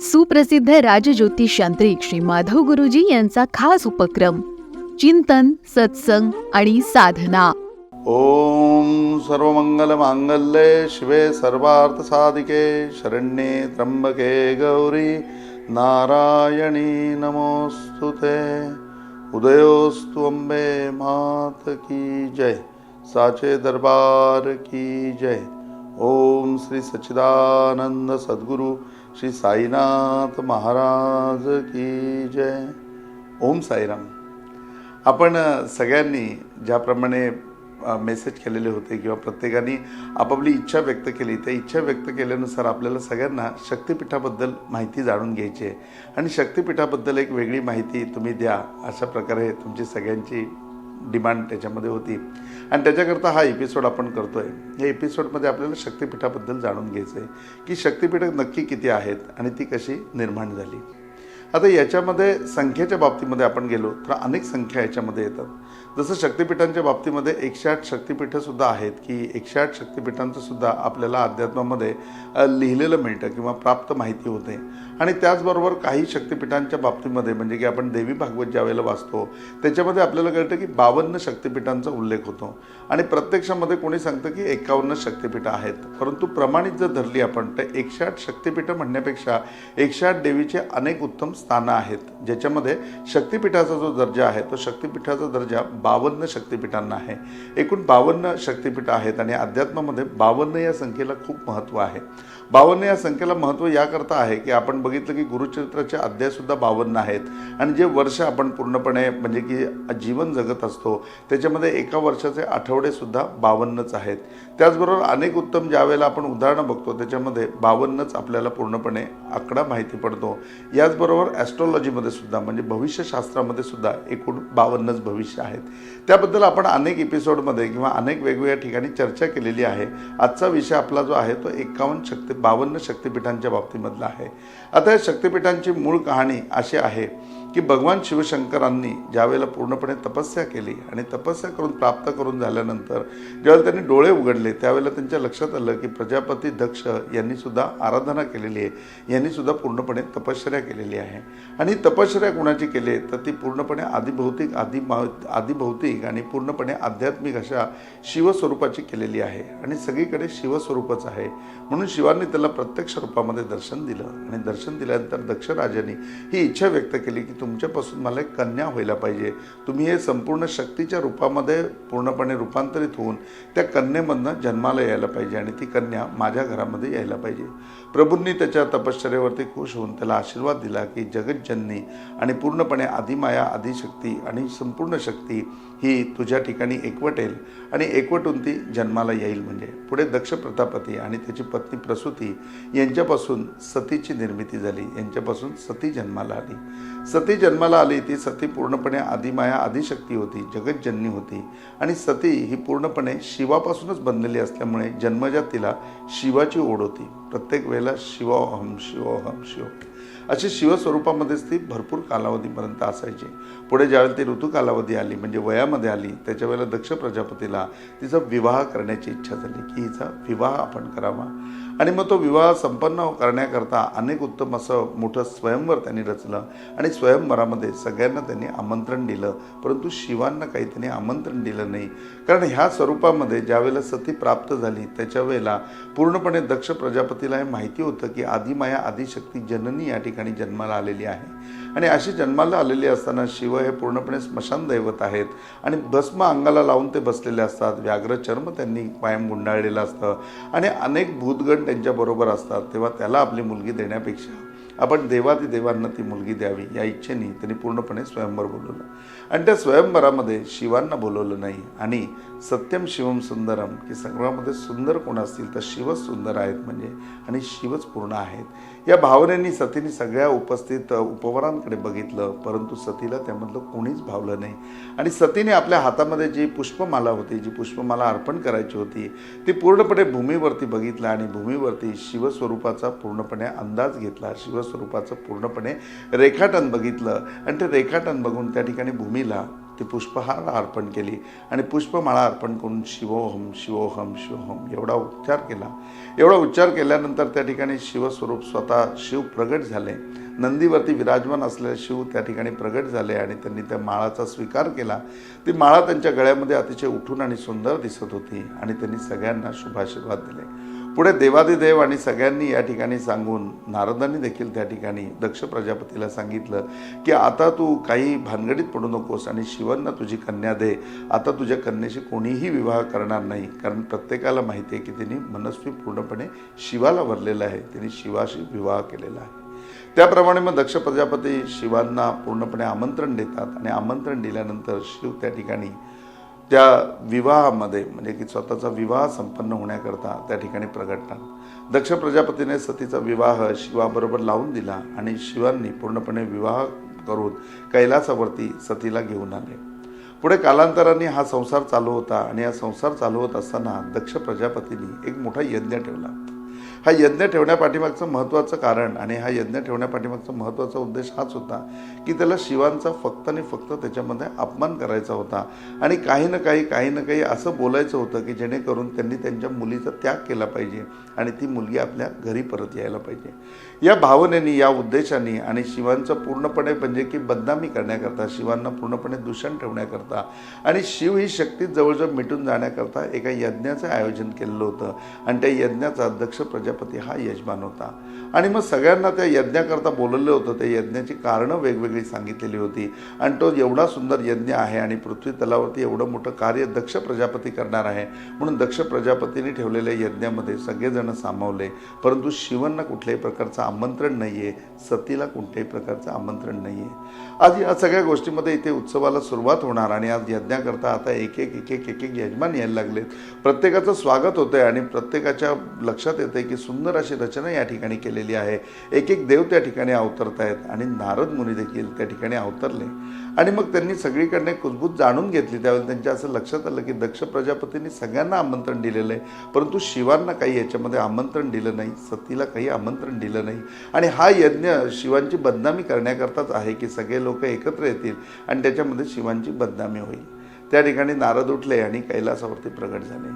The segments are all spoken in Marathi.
सुप्रसिद्ध राजज्योतिष यांत्रिक श्री माधव गुरुजी यांचा खास उपक्रम चिंतन सत्संग आणि साधना. ॐ सर्वमङ्गलमाङ्गल्ये शिवे सर्वार्थसाधिके शरण्ये त्र्यंबके गौरी. नारायणी नमोऽस्तु ते. उदयोस्तु अंबे मात की जय. साचे दरबार की जय. ओम श्री सच्चिदानंद सद्गुरु श्री साईनाथ महाराज की जय. ओम साईराम. आपण सगळ्यांनी ज्याप्रमाणे मेसेज केलेले होते किंवा प्रत्येकाने आपापली इच्छा व्यक्त केली त्या इच्छा व्यक्त केल्यानुसार आपल्याला सगळ्यांना शक्तिपीठाबद्दल माहिती जाणून घ्यायची आहे. आणि शक्तिपीठाबद्दल एक वेगळी माहिती तुम्ही द्या अशा प्रकारे तुमची सगळ्यांची डिमांड त्याच्यामध्ये होती. आणि त्याच्याकरता हा एपिसोड आपण करतो आहे या एपिसोडमध्ये आपल्याला शक्तिपीठाबद्दल जाणून घ्यायचं आहे की शक्तिपीठं नक्की किती आहेत आणि ती कशी निर्माण झाली. आता याच्यामध्ये संख्येच्या बाबतीमध्ये आपण गेलो तर अनेक संख्या याच्यामध्ये येतात. जसं शक्तिपीठांच्या बाबतीमध्ये एकशे आठ शक्तिपीठंसुद्धा आहेत की एकशे आठ शक्तिपीठांचंसुद्धा आपल्याला अध्यात्मामध्ये लिहिलेलं मिळतं किंवा प्राप्त माहिती होते. आणि त्याचबरोबर काही शक्तिपीठांच्या बाबतीमध्ये म्हणजे की आपण देवी भागवत ज्यावेळेला वाचतो त्याच्यामध्ये आपल्याला कळतं की बावन्न शक्तिपीठांचा उल्लेख होतो. आणि प्रत्यक्षामध्ये कोणी सांगतं की एकावन्न शक्तिपीठं आहेत. परंतु प्रमाणित जर धरली आपण तर एकशे आठ शक्तिपीठं म्हणण्यापेक्षा एकशे आठ देवीचे अनेक उत्तम स्थानं आहेत ज्याच्यामध्ये शक्तिपीठाचा जो दर्जा आहे तो शक्तिपीठाचा दर्जा बावन्न शक्तिपीठांना आहे. एकूण बावन्न शक्तिपीठ आहेत आणि अध्यात्मामध्ये बावन्न या संख्येला खूप महत्त्व आहे. बावन्न या संख्येला महत्त्व याकरता आहे की आपण बघितलं की गुरुचरित्राचे अध्यायसुद्धा बावन्न आहेत. आणि जे वर्ष आपण पूर्णपणे म्हणजे की जीवन जगत असतो त्याच्यामध्ये एका वर्षाचे आठवडेसुद्धा बावन्नच आहेत. त्याचबरोबर अनेक उत्तम ज्यावेळेला आपण उदाहरणं बघतो त्याच्यामध्ये बावन्नच आपल्याला पूर्णपणे आकडा माहिती पडतो. याचबरोबर ॲस्ट्रॉलॉजीमध्ये सुद्धा म्हणजे भविष्यशास्त्रामध्ये सुद्धा एकूण बावन्नच भविष्य आहेत. त्याबद्दल आपण अनेक एपिसोडमध्ये किंवा अनेक वेगवेगळ्या ठिकाणी चर्चा केलेली आहे. आजचा विषय आपला जो आहे तो एकावन्न शक्ती बावन्न शक्तिपीठांच्या बाबतीमधला आहे. आता या शक्तिपीठांची मूळ कहाणी अशी आहे. की भगवान शिवशंकरांनी ज्यावेळेला पूर्णपणे तपस्या केली आणि तपस्या करून प्राप्त करून झाल्यानंतर ज्यावेळेला त्यांनी डोळे उघडले त्यावेळेला त्यांच्या लक्षात आलं की प्रजापती दक्ष यांनीसुद्धा आराधना केलेली आहे. यांनीसुद्धा पूर्णपणे तपश्चर्या केलेली आहे. आणि तपश्चर्या कोणाची केली आहे? तर ती पूर्णपणे आदिभौतिक आदि आदिभौतिक आणि पूर्णपणे आध्यात्मिक अशा शिवस्वरूपाची केलेली आहे. आणि सगळीकडे शिवस्वरूपच आहे. म्हणून शिवांनी त्याला प्रत्यक्ष रूपामध्ये दर्शन दिलं. आणि दर्शन दिल्यानंतर दक्षराजांनी ही इच्छा व्यक्त केली की तुमच्यापासून मला एक कन्या व्हायला पाहिजे. तुम्ही हे संपूर्ण शक्तीच्या रूपामध्ये पूर्णपणे रूपांतरित होऊन त्या कन्येमधनं जन्माला यायला पाहिजे आणि ती कन्या माझ्या घरामध्ये यायला पाहिजे. प्रभूंनी त्याच्या तपश्चर्यावरती खुश होऊन त्याला आशीर्वाद दिला की जगज्जननी आणि पूर्णपणे आदिमाया आदिशक्ती आणि संपूर्ण शक्ती ही तुझ्या ठिकाणी एकवटेल आणि एकवटून ती जन्माला येईल म्हणजे. पुढे दक्ष प्रतापती आणि त्याची पत्नी प्रसूती यांच्यापासून सतीची निर्मिती झाली. यांच्यापासून सती जन्माला आली. सती जन्माला आली ती सती पूर्णपणे आदिमाया आदिशक्ती होती जगज्जननी होती. आणि सती ही पूर्णपणे शिवापासूनच बनलेली असल्यामुळे जन्मजात तिला शिवाची ओढ होती. प्रत्येक वेळेला शिवोहम शिवोहम शिव. अशी शिवस्वरूपामध्येच ती भरपूर कालावधीपर्यंत असायची. पुढे ज्यावेळेला ती ऋतू कालावधी आली म्हणजे वयामध्ये आली त्याच्या वेळेला दक्ष प्रजापतीला तिचा विवाह करण्याची इच्छा झाली की हिचा विवाह आपण करावा. आणि मग तो विवाह संपन्न करण्याकरता अनेक उत्तम असं मोठं स्वयंवर त्यांनी रचलं आणि स्वयंवरामध्ये सगळ्यांना त्यांनी आमंत्रण दिलं. परंतु शिवांना काही त्यांनी आमंत्रण दिलं नाही. कारण ह्या स्वरूपामध्ये ज्यावेळेला सती प्राप्त झाली त्याच्या वेळेला पूर्णपणे दक्ष प्रजापतीला हे माहिती होतं की आदिमाया आदिशक्ती जननी या ठिकाणी जन्माला आलेली आहे. आणि अशी जन्माला आलेली असताना शिव हे पूर्णपणे स्मशान दैवत आहेत. आणि भस्म अंगाला लावून ते बसलेले असतात. व्याघ्र चर्म त्यांनी कायम गुंडाळलेलं असतं. आणि अनेक भूतगण त्यांच्याबरोबर असतात. तेव्हा त्याला आपली मुलगी देण्यापेक्षा आपण देवादी देवांना ती मुलगी द्यावी या इच्छेने त्यांनी पूर्णपणे स्वयंवर बोलवलं. आणि त्या स्वयंवरामध्ये शिवांना बोलवलं नाही. आणि सत्यम शिवम सुंदरम की सगळ्यामध्ये सुंदर कोण असतील तर शिवच सुंदर आहेत म्हणजे आणि शिवच पूर्ण आहेत. या भावनेनी सतीने सगळ्या उपस्थित उपवरांकडे बघितलं परंतु सतीला त्यामधलं कोणीच भावलं नाही. आणि सतीने आपल्या हातामध्ये जी पुष्पमाला होती जी पुष्पमाला अर्पण करायची होती ती पूर्णपणे भूमीवरती बघितलं आणि भूमीवरती शिवस्वरूपाचा पूर्णपणे अंदाज घेतला शिवस्वरूपाचं पूर्णपणे रेखाटन बघितलं. आणि ते रेखाटन बघून त्या ठिकाणी भूमीला ती पुष्पहार अर्पण केली. आणि पुष्पमाळा अर्पण करून शिवोहम शिवोहम शिवोहम एवढा उच्चार केला. एवढा उच्चार केल्यानंतर त्या ठिकाणी शिवस्वरूप स्वतः शिव प्रगट झाले. नंदीवरती विराजमान असलेले शिव त्या ठिकाणी प्रगट झाले आणि त्यांनी त्या माळाचा स्वीकार केला. ती माळा त्यांच्या गळ्यामध्ये अतिशय उठून आणि सुंदर दिसत होती आणि त्यांनी सगळ्यांना शुभाशीर्वाद दिले. पुढे देवादिदेव आणि सगळ्यांनी या ठिकाणी सांगून नारदांनी देखील त्या ठिकाणी दक्ष प्रजापतीला सांगितलं की आता तू काही भानगडीत पडू नकोस आणि शिवांना तुझी कन्या दे. आता तुझ्या कन्येशी कोणीही विवाह करणार नाही. कारण प्रत्येकाला माहिती आहे की तिने मनस्वी पूर्णपणे शिवाला भरलेलं आहे. तिने शिवाशी विवाह केलेला आहे. त्याप्रमाणे मग दक्ष प्रजापती शिवांना पूर्णपणे आमंत्रण देतात आणि आमंत्रण दिल्यानंतर शिव त्या ठिकाणी त्या विवाहामध्ये म्हणजे की स्वतःचा विवाह संपन्न होण्याकरता त्या ठिकाणी प्रगटतात. दक्ष प्रजापतीने सतीचा विवाह शिवाबरोबर लावून दिला आणि शिवांनी पूर्णपणे विवाह करून कैलासावरती सतीला घेऊन आले. पुढे कालांतराने हा संसार चालू होता आणि हा संसार चालू होत असताना दक्ष प्रजापतीने एक मोठा यज्ञ ठेवला. हा यज्ञ ठेवण्यापाठीमागचं महत्त्वाचं कारण आणि हा यज्ञ ठेवण्यापाठीमागचा महत्त्वाचा उद्देश हाच होता की त्याला शिवांचा फक्त आणि फक्त त्याच्यामध्ये अपमान करायचा होता. आणि काही ना काही काही ना काही असं बोलायचं होतं की जेणेकरून त्यांनी त्यांच्या मुलीचा त्याग केला पाहिजे आणि ती मुलगी आपल्या घरी परत यायला पाहिजे. या भावनेने या उद्देशाने आणि शिवांचं पूर्णपणे म्हणजे की बदनामी करण्याकरता शिवांना पूर्णपणे दूषण ठेवण्याकरता आणि शिव ही शक्ती जवळजवळ मिटून जाण्याकरता एका यज्ञाचं आयोजन केलेलं होतं. आणि त्या यज्ञाचा दक्ष प्रजापती हा यजमान होता. आणि मग सगळ्यांना त्या यज्ञाकरता बोलवलं होतं. त्या यज्ञाची कारणं वेगवेगळी सांगितलेली होती. आणि तो एवढा सुंदर यज्ञ आहे आणि पृथ्वी तलावरती एवढं मोठं कार्य दक्ष प्रजापती करणार आहे. म्हणून दक्ष प्रजापतीने ठेवलेल्या यज्ञामध्ये सगळेजण सामावले. परंतु शिवांना कुठल्याही प्रकारचं आमंत्रण नाही आहे सतीला कोणत्याही प्रकारचं आमंत्रण नाही आहे आज या सगळ्या गोष्टीमध्ये इथे उत्सवाला सुरुवात होणार आणि आज यज्ञाकरता आता एक एक एक एक एक एक यजमान यायला लागलेत. प्रत्येकाचं स्वागत होतंय आणि प्रत्येकाच्या लक्षात येते की सुंदर अशी रचना या ठिकाणी केलेली आहे. एक एक देव त्या ठिकाणी अवतरत आहेत आणि नारद मुनी देखील त्या ठिकाणी अवतरले. आणि मग त्यांनी सगळीकडने कुजबूज जाणून घेतली. त्यावेळी त्यांच्या असं लक्षात आलं की दक्ष प्रजापतींनी सगळ्यांना आमंत्रण दिलेलं आहे. परंतु शिवांना काही याच्यामध्ये आमंत्रण दिलं नाही. सतीला काही आमंत्रण दिलं नाही. आणि हा यज्ञ शिवांची बदनामी करण्याकरताच आहे की सगळे लोक एकत्र येतील आणि त्याच्यामध्ये शिवांची बदनामी होईल. त्या ठिकाणी नारद उठले आणि कैलासावरती प्रगट झाले.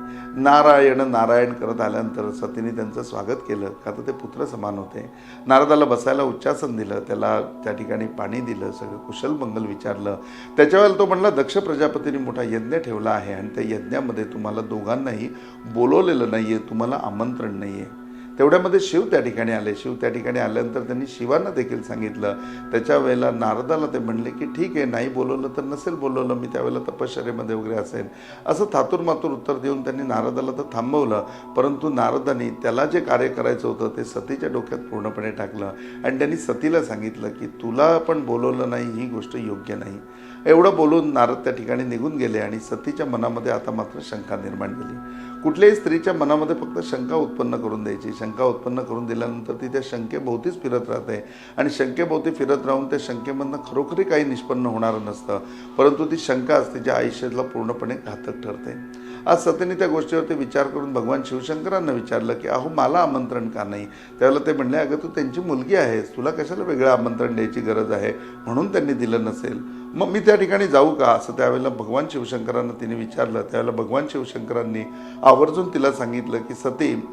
नारायण नारायण करत आल्यानंतर सतीने त्यांचं स्वागत केलं. का तर ते पुत्र समान होते. नारदाला बसायला उच्चासन दिलं. त्याला त्या ठिकाणी पाणी दिलं. सगळं कुशल मंगल विचारलं. त्याच्यावेळेला तो म्हणला दक्ष प्रजापतीने मोठा यज्ञ ठेवला आहे आणि त्या यज्ञामध्ये तुम्हाला दोघांनाही बोलवलेलं नाही आहे तुम्हाला आमंत्रण नाही आहे तेवढ्यामध्ये शिव त्या ठिकाणी आले. शिव त्या ठिकाणी आल्यानंतर त्यांनी शिवांना देखील सांगितलं. त्याच्या वेळेला नारदाला ते म्हणले की ठीक आहे नाही बोलवलं तर नसेल बोलवलं मी त्यावेळेला तपश्चर्यामध्ये वगैरे असेल असं थातूर मातूर उत्तर देऊन त्यांनी नारदाला तर थांबवलं. परंतु नारदाने त्याला जे कार्य करायचं होतं ते सतीच्या डोक्यात पूर्णपणे टाकलं. आणि त्यांनी सतीला सांगितलं की तुला पण बोलवलं नाही ही गोष्ट योग्य नाही. एवढं बोलून नारद त्या ठिकाणी निघून गेले आणि सतीच्या मनामध्ये आता मात्र शंका निर्माण झाली. कुठल्याही स्त्रीच्या मनामध्ये फक्त शंका उत्पन्न करून द्यायची. शंका उत्पन्न करून दिल्यानंतर ती त्या शंकेभोवतीच फिरत राहते. आणि शंकेभोवती फिरत राहून त्या शंकेमधनं खरोखरी काही निष्पन्न होणारं नसतं. परंतु ती शंकाच तिच्या आयुष्याला पूर्णपणे घातक ठरते. आज सतीने त्या गोष्टीवरती विचार करून भगवान शिवशंकरांना विचारलं की अहो मला आमंत्रण का नाही? त्यावेळेला ते म्हणले अगं तू त्यांची मुलगी आहेस. तुला कशाला वेगळं आमंत्रण द्यायची गरज आहे? म्हणून त्यांनी दिलं नसेल. मग मी त्या ठिकाणी जाऊ का? असं त्यावेळेला भगवान शिवशंकरांना तिने विचारलं. त्यावेळेला भगवान शिवशंकरांनी आवर्जून तिला सांगितलं की सती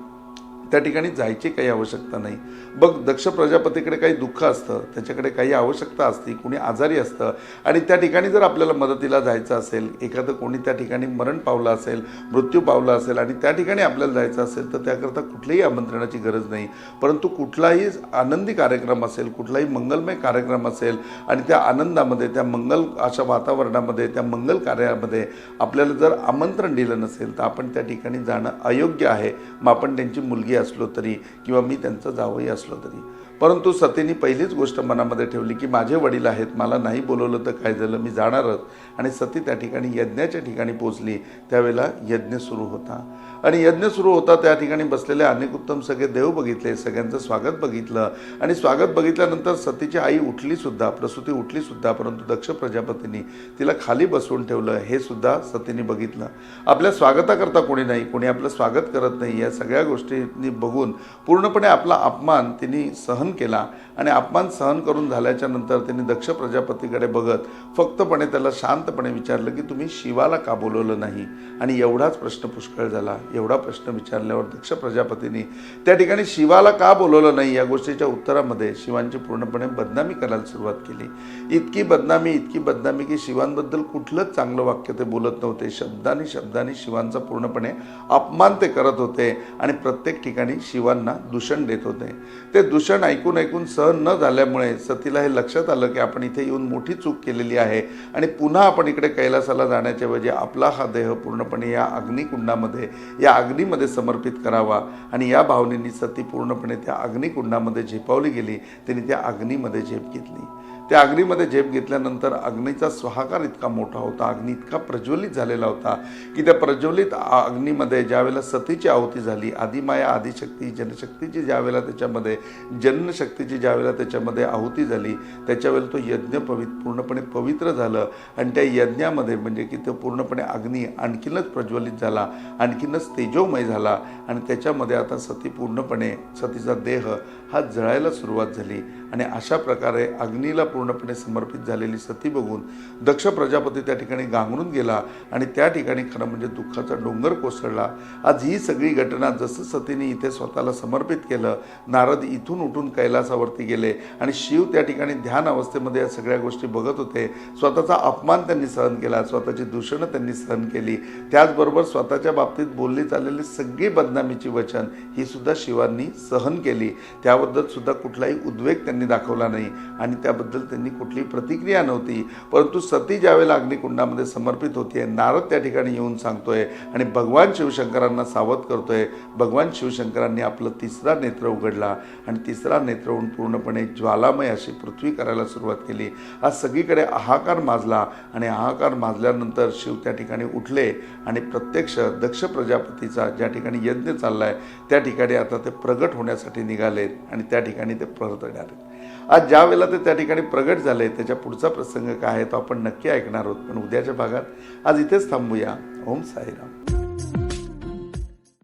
त्या ठिकाणी जायची काही आवश्यकता नाही. बघ दक्ष प्रजापतीकडे काही दुःख असतं त्याच्याकडे काही आवश्यकता असते कुणी आजारी असतं आणि त्या ठिकाणी जर आपल्याला मदतीला जायचं असेल एखादं कोणी त्या ठिकाणी मरण पावलं असेल मृत्यू पावला असेल आणि त्या ठिकाणी आपल्याला जायचं असेल तर त्याकरता कुठल्याही आमंत्रणाची गरज नाही. परंतु कुठलाही आनंदी कार्यक्रम असेल कुठलाही मंगलमय कार्यक्रम असेल आणि त्या आनंदामध्ये त्या मंगल अशा वातावरणामध्ये त्या मंगल कार्यामध्ये आपल्याला जर आमंत्रण दिलं नसेल तर आपण त्या ठिकाणी जाणं अयोग्य आहे. मग आपण त्यांची मुलगी असलो तरी किंवा मी त्यांचं जावई असलो तरी. परंतु सतीने पहिलीच गोष्ट मनामध्ये ठेवली की माझे वडील आहेत मला नाही बोलवलं तर काय झालं? मी जाणारच आणि सती त्या ठिकाणी यज्ञाच्या ठिकाणी पोचली त्यावेळेला यज्ञ सुरू होता. आणि यज्ञ सुरू होता त्या ठिकाणी बसलेले अनेक उत्तम सगळे देव बघितले सगळ्यांचं स्वागत बघितलं. आणि स्वागत बघितल्यानंतर सतीची आई उठली सुद्धा प्रसूती उठलीसुद्धा परंतु दक्ष प्रजापतींनी तिला खाली बसवून ठेवलं. हे सुद्धा सतीने बघितलं. आपल्या स्वागताकरता कोणी नाही कोणी आपलं स्वागत करत नाही. या सगळ्या गोष्टींनी बघून पूर्णपणे आपला अपमान तिने सहन केला आणि अपमान सहन करून झाल्याच्यानंतर त्यांनी दक्ष प्रजापतीकडे बघत फक्तपणे त्याला शांतपणे विचारलं की तुम्ही शिवाला का बोलवलं नाही? आणि एवढाच प्रश्न पुष्कळ झाला. एवढा प्रश्न विचारल्यावर दक्ष प्रजापतींनी त्या ठिकाणी शिवाला का बोलवलं नाही? या गोष्टीच्या उत्तरामध्ये शिवांची पूर्णपणे बदनामी करायला सुरुवात केली. इतकी बदनामी इतकी बदनामी की शिवांबद्दल कुठलंच चांगलं वाक्य ते बोलत नव्हते. शब्दानी शब्दाने शिवांचा पूर्णपणे अपमान ते करत होते आणि प्रत्येक ठिकाणी शिवांना दूषण देत होते. ते दूषण ऐक ऐकून ऐकून सहन न झाल्यामुळे सतीला हे लक्षात आलं की आपण इथे येऊन मोठी चूक केलेली आहे आणि पुन्हा आपण इकडे कैलासाला जाण्याच्या ऐवजी आपला हा देह पूर्णपणे या अग्निकुंडामध्ये या अग्नीमध्ये समर्पित करावा. आणि या भावनेनी सती पूर्णपणे त्या अग्निकुंडामध्ये झेपावली गेली. त्यांनी त्या अग्नीमध्ये झेप घेतली. त्या अग्नीमध्ये झेप घेतल्यानंतर अग्नीचा स्वाहाकार इतका मोठा होता अग्नी इतका प्रज्वलित झालेला होता की त्या प्रज्वलित अग्नीमध्ये ज्यावेळेला सतीची आहुती झाली आदिमाया आदिशक्ती जनशक्तीची ज्यावेळेला त्याच्यामध्ये जन्मशक्तीची ज्यावेळेला त्याच्यामध्ये आहुती झाली त्याच्यावेळेला तो यज्ञ पवित्र पूर्णपणे पवित्र झालं. आणि त्या यज्ञामध्ये म्हणजे की तो पूर्णपणे अग्नी आणखीनच प्रज्वलित झाला आणखीनच तेजोमय झाला. आणि त्याच्यामध्ये आता सती पूर्णपणे सतीचा देह हा जळायला सुरुवात झाली आणि अशा प्रकारे अग्नीला पूर्णपणे समर्पित झालेली सती बघून दक्ष प्रजापती त्या ठिकाणी गांगरून गेला आणि त्या ठिकाणी खरं म्हणजे दुःखाचा डोंगर कोसळला. आज ही सगळी घटना जसं सतीने इथे स्वतःला समर्पित केलं नारद इथून उठून कैलासावरती गेले आणि शिव त्या ठिकाणी ध्यान अवस्थेमध्ये या सगळ्या गोष्टी बघत होते. स्वतःचा अपमान त्यांनी सहन केला स्वतःची दूषणं त्यांनी सहन केली. त्याचबरोबर स्वतःच्या बाबतीत बोलली चाललेली सगळी बदनामीची वचन ही सुद्धा शिवांनी सहन केली. त्या त्याबद्दल सुद्धा कुठलाही उद्वेग त्यांनी दाखवला नाही आणि त्याबद्दल त्यांनी कुठलीही प्रतिक्रिया नव्हती. परंतु सती ज्यावेळेला अग्निकुंडामध्ये समर्पित होती आहे नारद त्या ठिकाणी येऊन सांगतोय आणि भगवान शिवशंकरांना सावध करतोय. भगवान शिवशंकरांनी आपलं तिसरा नेत्र उघडला आणि तिसरा नेत्र होऊन पूर्णपणे ज्वालामय अशी पृथ्वी करायला सुरुवात केली. आज सगळीकडे हाहाकार माजला आणि हाहाकार माजल्यानंतर शिव त्या ठिकाणी उठले आणि प्रत्यक्ष दक्ष प्रजापतीचा ज्या ठिकाणी यज्ञ चाललाय त्या ठिकाणी आता ते प्रगट होण्यासाठी निघालेत. आणि त्या ठिकाणी ते परत येणार आहेत आज ज्या वेळेला ते त्या ठिकाणी प्रगट झाले त्याच्या पुढचा प्रसंग काय आहे तो आपण नक्की ऐकणार आहोत. पण उद्याच्या भागात आज इथेच थांबूया. ओम साईराम.